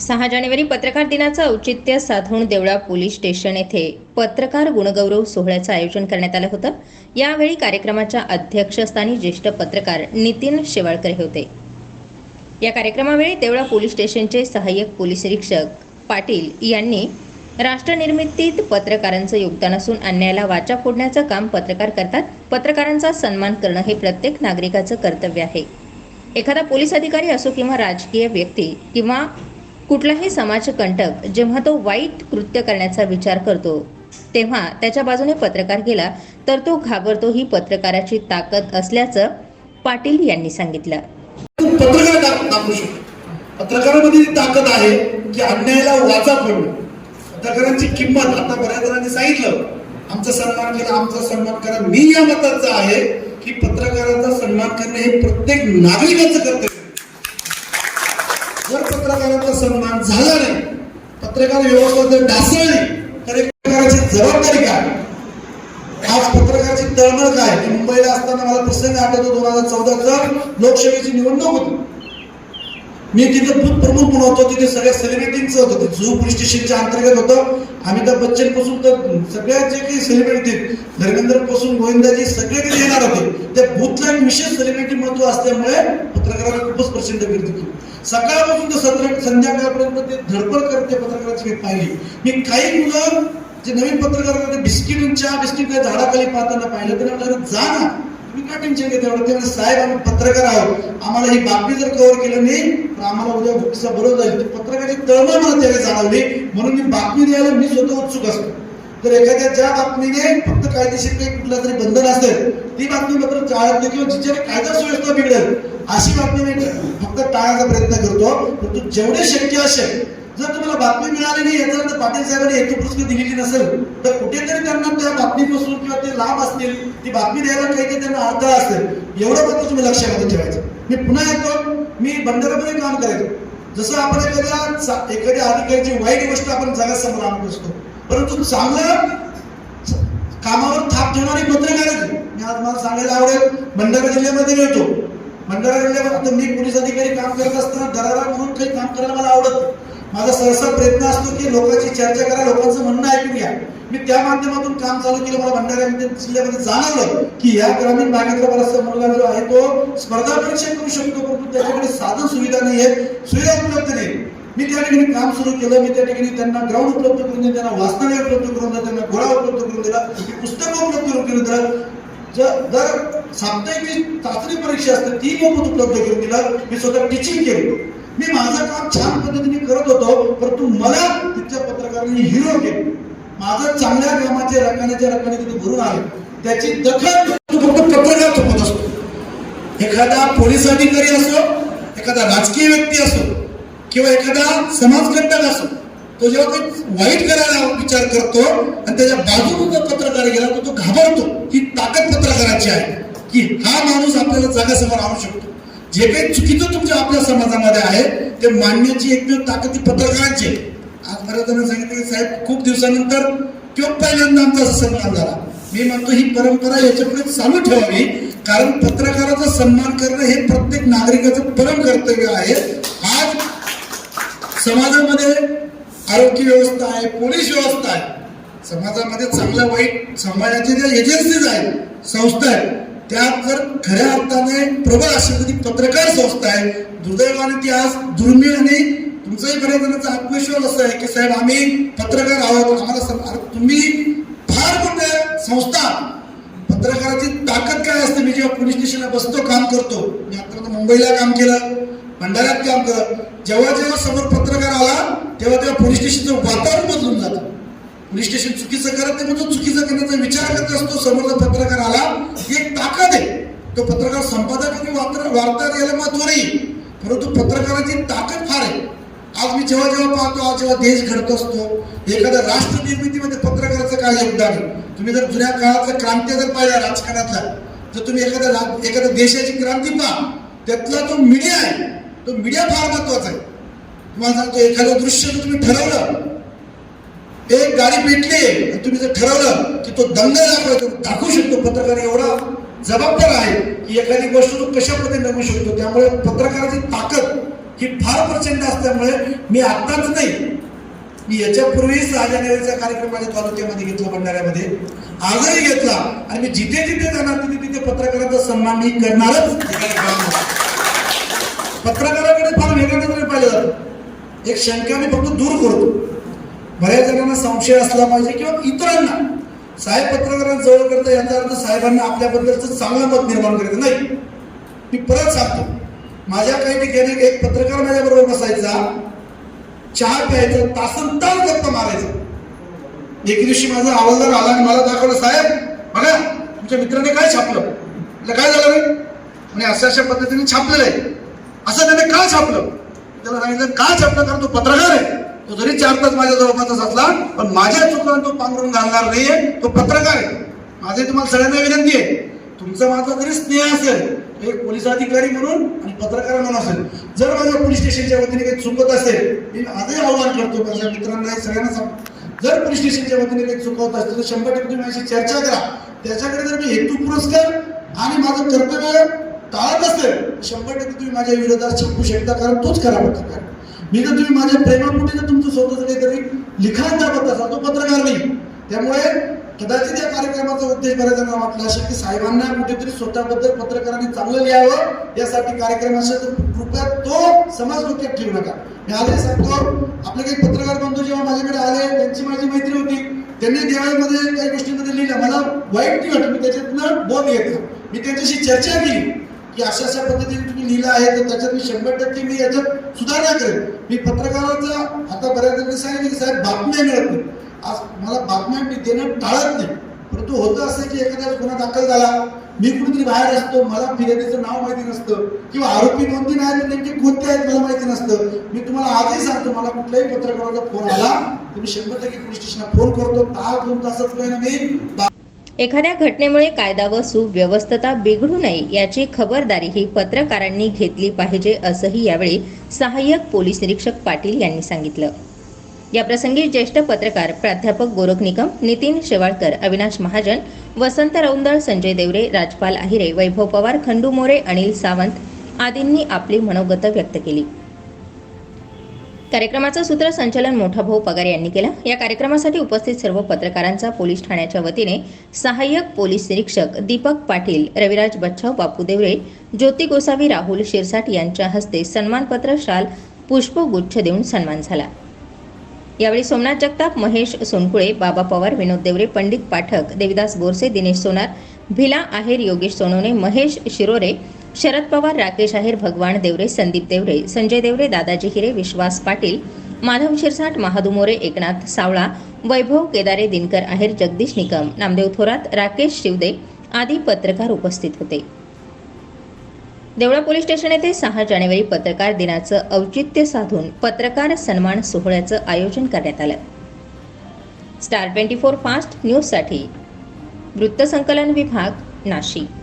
सहा जानेवारी पत्रकार दिनाचं औचित्य साधून देवळा पोलीस स्टेशन येथे पत्रकार गुणगौरव सोहळ्याचं आयोजन करण्यात आलं होतं. यावेळी कार्यक्रमाच्या अध्यक्षस्थानी ज्येष्ठ पत्रकार नितीन शेवाळकर हे होते. या कार्यक्रमावेळी देवळा पोलीस स्टेशनचे सहाय्यक पोलीस निरीक्षक पाटील यांनी राष्ट्रनिर्मितीत पत्रकारांचं योगदान असून अन्यायाला वाचा फोडण्याचं काम पत्रकार करतात. पत्रकारांचा सन्मान करणं हे प्रत्येक नागरिकाचं कर्तव्य आहे. एखादा पोलीस अधिकारी असो किंवा राजकीय व्यक्ती किंवा कुठलाही समाजकंटक जेव्हा तो वाईट कृत्य करण्याचा विचार करतो तेव्हा त्याच्या बाजूने पत्रकार गेला तर तो घाबरतो ही पत्रकाराची ताकद असल्याचं पाटील यांनी सांगितलं. पत्रकार दाखवू शकतो? पत्रकारामध्ये ताकद आहे की अन्यायाला वाचा फोडणं पत्रकारांची किंमत आता बऱ्याच जणांनी सांगितलं. आमचा सन्मान केला आमचा सन्मान करा. मी या मताचा आहे की पत्रकारांचा सन्मान करणे हे प्रत्येक नागरिकाचं कर्तव्य पत्रकारांचा सन्मान झाला नाही. पत्रकार व्यवस्था जर ढासळली. तर एक पत्रकाराची जबाबदारी काय? आज पत्रकाराची तळमळ काय? मी मुंबईला असताना मला प्रसंग आठवतो दोन हजार चौदाचा लोकसभेची निवडणूक होती. मी तिथे बूथ प्रमुख म्हणून होतो तिथे सगळ्या सेलिब्रिटींचं होतं. ते झू पोलीस स्टेशनच्या अंतर्गत होतं. अमिताभ बच्चनपासून तर सगळ्या जे काही सेलिब्रिटी धर्मेंद्रपासून गोविंदाजी सगळे तिथे येणार होते. त्या बूथला एक विशेष सेलिब्रिटी महत्त्व असल्यामुळे पत्रकारांना खूपच प्रचंड गर्दी केली सकाळपासून तर सत्र संध्याकाळपर्यंत ते धडपड करते पत्रकाराची मी पाहिली. मी काही मुलं जे नवीन पत्रकार होते बिस्किट चहा बिस्किट झाडाखाली पाहताना पाहिलं त्यांना म्हटलं जा ना. तुम्ही काय टेन्शन घेते एवढं? साहेब आम्ही पत्रकार आहोत. आम्हाला ही बातमी जर कव्हर केलं नाही तर आम्हाला उद्या भुकीचा बरोबर जाईल. पत्रकाराची तळमळ मला त्याला जाणवली. म्हणून मी बातमी द्यायला मी स्वतः उत्सुक असतो. तर एखाद्या ज्या बातमीने फक्त कायदेशीर काही कुठलं तरी बंधन असेल ती बातमी मात्र चाळत नाही किंवा जिच्याने कायदा सुव्यवस्था बिघडेल अशी बातमी मी फक्त टाळण्याचा प्रयत्न करतो. परंतु जेवढे शक्य असेल जर तुम्हाला बातमी मिळाली नाही याचा अर्थ पाटील साहेबांनी हेतुपुरस्कार दिलेली नसेल तर कुठेतरी त्यांना त्या बातमीपासून किंवा ते लाभ असतील ती बातमी द्यायला काही काही त्यांना अडथळा असेल एवढं मात्र तुम्ही लक्षामध्ये ठेवायचं. मी पुन्हा येतो मी बंदरामध्ये काम करायचो. जसं आपण एखाद्या एखाद्या अधिकाऱ्याची वाईट गोष्ट आपण जगासमोर आणत असतो परंतु चांगलं कामावर थाप ठेवणारी पत्रकार मी आज मला सांगायला आवडेल भंडारा जिल्ह्यामध्ये मिळतो भंडारा जिल्ह्यामध्ये आता मी पोलीस अधिकारी काम करत असताना दरारा म्हणून काही काम करायला मला आवडत माझा सहसा प्रयत्न असतो की लोकांची चर्चा करा लोकांचं म्हणणं ऐकून घ्या. मी त्या माध्यमातून काम चालू केलं मला भंडारा जिल्ह्यामध्ये जाणवलं की या ग्रामीण भागातला बराचसा मुलगा जो आहे तो स्पर्धा परीक्षा करू शकतो परंतु त्याच्याकडे साधन सुविधा नाही आहेत सुविधा उपलब्ध नाही. मी त्या ठिकाणी काम सुरू केलं मी त्या ठिकाणी त्यांना ग्राउंड उपलब्ध करून दिलं त्यांना वाचनालय उपलब्ध करून दिलं त्यांना गोळा उपलब्ध करून दिला पुस्तकं उपलब्ध करून दिलं. जर दर साप्ताहिक जी चाचणी परीक्षा असते ती मोफत उपलब्ध करून दिलं मी स्वतः टीचिंग केलं. मी माझं काम छान पद्धतीने करत होतो परंतु मला तिथल्या पत्रकारांनी हिरो केलं. माझं चांगल्या कामाचे रकान्याच्या रकाने तिथे भरून आले. त्याची दखल फक्त पत्रकार चुकत असतो. एखादा पोलीस अधिकारी असो एखादा राजकीय व्यक्ती असो किंवा एखादा समाजकंटक असो तो जेव्हा काही वाईट करायला विचार करतो आणि त्याच्या बाजूने जर पत्रकार गेला तर तो घाबरतो ही ताकद पत्रकाराची आहे. की हा माणूस आपल्याला जागासमोर आणू शकतो. जे काही चुकीचं तुमच्या आपल्या समाजामध्ये आहे ते मांडण्याची एकमेव ताकद ती पत्रकारांची आहे. आज बऱ्याच जणांनी सांगितलं की साहेब खूप दिवसानंतर किंवा पहिल्यांदा आमचा सन्मान झाला. मी म्हणतो ही परंपरा याच्यापुढे चालू ठेवावी कारण पत्रकाराचा सन्मान करणं हे प्रत्येक नागरिकाचं परम कर्तव्य आहे. आज समाजामध्ये आरोग्य व्यवस्था आहे पोलीस व्यवस्था आहे. समाजामध्ये चांगलं वाईट समाजाचे ज्या एजन्सीज आहेत संस्था आहेत त्या जर खऱ्या अर्थाने प्रबळ अशी कधी पत्रकार संस्था आहे दुर्दैवाने ती आज दुर्मिळ आणि तुमचाही बऱ्याच जणांचा आत्मविश्वास असा आहे की साहेब आम्ही पत्रकार आहोत आम्हाला तुम्ही फार मोठ्या संस्था पत्रकाराची ताकद काय असते? मी जेव्हा पोलीस स्टेशनला बसतो काम करतो मी आता मुंबईला काम केलं. भंडाऱ्यात काम करत. जेव्हा जेव्हा समोर पत्रकार आला तेव्हा तेव्हा पोलीस स्टेशनचं वातावरण बदलून जातं. पोलीस स्टेशन चुकीचं करत ते म्हणून चुकीचं करण्याचा विचार करत असतो. समोरचा पत्रकार आला ही एक ताकद आहे. तो पत्रकार संपादक आणि वार्ता वार्ता याला महत्त्व नाही. परंतु पत्रकाराची ताकद फार आहे. आज मी जेव्हा जेव्हा पाहतो आज जेव्हा देश घडत असतो एखाद्या राष्ट्र निर्मितीमध्ये पत्रकाराचं काय योगदान आहे? तुम्ही जर जुन्या काळातल्या क्रांती जर पाहिल्या राजकारणातला जर तुम्ही एखाद्या रा- एखाद्या देशाची क्रांती पहा. त्यातला तो मीडिया आहे तो मीडिया फार महत्त्वाचा आहे. तुम्हाला सांगतो एखादं दृश्य जर तुम्ही ठरवलं एक गाडी पेटली तुम्ही जर ठरवलं की तो दंगल दाखवायचा दाखवू शकतो पत्रकार एवढा जबाबदार आहे की एखादी गोष्ट तो कशा पद्धतीने शकतो त्यामुळे पत्रकाराची ताकद ही फार प्रचंड असल्यामुळे मी आत्ताच नाही मी याच्यापूर्वीच सहा जानेवारीचा कार्यक्रम माझ्या तालुक्यामध्ये घेतला भंडाऱ्यामध्ये. आजही घेतला आणि मी जिथे जिथे जाणार तिथे तिथे पत्रकारांचा सन्मान मी करणारच. पत्रकाराकडे फार वेगळ्या पाहिलं जातं एक शंका मी फक्त दूर करतो. बऱ्याच जणांना संशय असला पाहिजे किंवा इतरांना. साहेब पत्रकारांना जवळ करता याचा अर्थ साहेबांना आपल्याबद्दलचं चांगलं मत निर्माण करायचं नाही. मी परत सांगतो. माझ्या काही ठिकाणी एक पत्रकार माझ्याबरोबर बसायचा. चहा प्यायचा तासन तास गप्पा मारायचा. एक दिवशी माझा हवालदार आला आणि मला दाखवलं साहेब बघा तुमच्या मित्राने काय छापलं? काय झालं रे? म्हणे अशा अशा पद्धतीने छापलेलं आहे. असं त्याने का छापलं? त्याला सांगितलं का छापलं? कारण तो पत्रकार आहे. तो जरी चार तास माझ्या जवळपासच असला पण माझ्या चुकांना तो पांघरून घालणार नाहीये. तो पत्रकार आहे. माझी तुम्हाला सगळ्यांना विनंती आहे. तुमचा माझा जरी स्नेह असेल एक पोलीस अधिकारी म्हणून आणि पत्रकार म्हणून असेल. जर माझ्या पोलीस स्टेशनच्या वतीने काही चुकत असेल मी आजही आव्हान करतो माझ्या मित्रांना सगळ्यांना सांगतो. जर पोलीस स्टेशनच्या वतीने काही चुकवत असेल तर शंभर टक्के तुम्ही माझी चर्चा करा. त्याच्याकडे जर मी हेतू पुरस्कार आणि माझं कर्तव्य टाळत असेल शंभर टक्के तुम्ही माझ्या विरोधात छापू शकता कारण तोच खरा पत्रकार. मी जर तुम्ही माझ्या प्रेमापुटी जर तुमचं स्वतःच काहीतरी लिखाण दाखवत असाल तो पत्रकार नाही त्यामुळे कदाचित या कार्यक्रमाचा उद्देश बऱ्याच वाटला असेल की साहेबांना कुठेतरी स्वतःबद्दल पत्रकारांनी चांगलं लिहावं. यासाठी कार्यक्रम असेल तर कृपया तो समाज डोक्यात ठेवू नका. मी आले सांगतो आपले काही पत्रकार बंधू जेव्हा माझ्याकडे आले त्यांची माझी मैत्री होती. त्यांनी देवाळीमध्ये काही गोष्टींमध्ये लिहिलं. मला वाईट नाही वाटत मी त्याच्यातनं बोध घेतला. मी त्यांच्याशी चर्चा केली. की अशा अशा पद्धतीने तुम्ही लिहिलं आहे तर त्याच्यात मी शंभर टक्के मी याच्यात सुधारणा करेन. मी पत्रकाराचा आता बऱ्याच जणांनी सांगितलं की साहेब बातम्या मिळत नाही आज मला बातम्या मी देणं टाळत नाही. परंतु होतं असं की एखाद्या गुन्हा दाखल झाला मी कुठेतरी बाहेर असतो मला फिर्यादीचं नाव माहिती नसतं किंवा आरोपी दोन नाही नेमके कोणते आहेत मला माहिती नसतं. मी तुम्हाला आजही सांगतो मला कुठल्याही पत्रकाराचा फोन आला तुम्ही शंभर टक्के पोलीस स्टेशनला फोन करतो. तास दोन तासात वेळ मी. एखाद्या घटनेमुळे कायदा व सुव्यवस्थता बिघडू नये याची खबरदारी ही पत्रकारांनी घेतली पाहिजे असंही यावेळी सहाय्यक पोलीस निरीक्षक पाटील यांनी सांगितलं. याप्रसंगी ज्येष्ठ पत्रकार प्राध्यापक गोरख निकम नितीन शेवाळकर अविनाश महाजन वसंत रौंदळ संजय देवरे राजपाल आहिरे वैभव पवार खंडू मोरे अनिल सावंत आदींनी आपली मनोगत व्यक्त केली. कार्यक्रमाचं सूत्रसंचालन मोठा भाऊ पगार यांनी केलं. या कार्यक्रमासाठी उपस्थित सर्व पत्रकारांचा पोलीस ठाण्याच्या वतीने सहाय्यक पोलीस निरीक्षक दीपक पाटील रविराज बच्छाव बापू देवरे ज्योती गोसावी राहुल शिरसाट यांच्या हस्ते सन्मानपत्र शाल पुष्पगुच्छ देऊन सन्मान झाला. यावेळी सोमनाथ जगताप महेश सोनकुळे बाबा पवार विनोद देवरे पंडित पाठक देविदास बोरसे दिनेश सोनार भिला आहेर योगेश सोनवणे महेश शिरोरे शरद पवार राकेश आहेर भगवान देवरे संदीप देवरे संजय देवरे दादाजी हिरे विश्वास पाटील माधव शिरसाट महादू मोरे एकनाथ सावळा वैभव केदारे दिनकर आहेर जगदीश निकम नामदेव थोरात राकेश शिवदे आदी पत्रकार उपस्थित होते. देवळा पोलीस स्टेशन येथे सहा जानेवारी पत्रकार दिनाचं औचित्य साधून पत्रकार सन्मान सोहळ्याचं आयोजन करण्यात आलं. स्टार ट्वेंटी फोर फास्ट न्यूजसाठी वृत्तसंकलन विभाग नाशिक.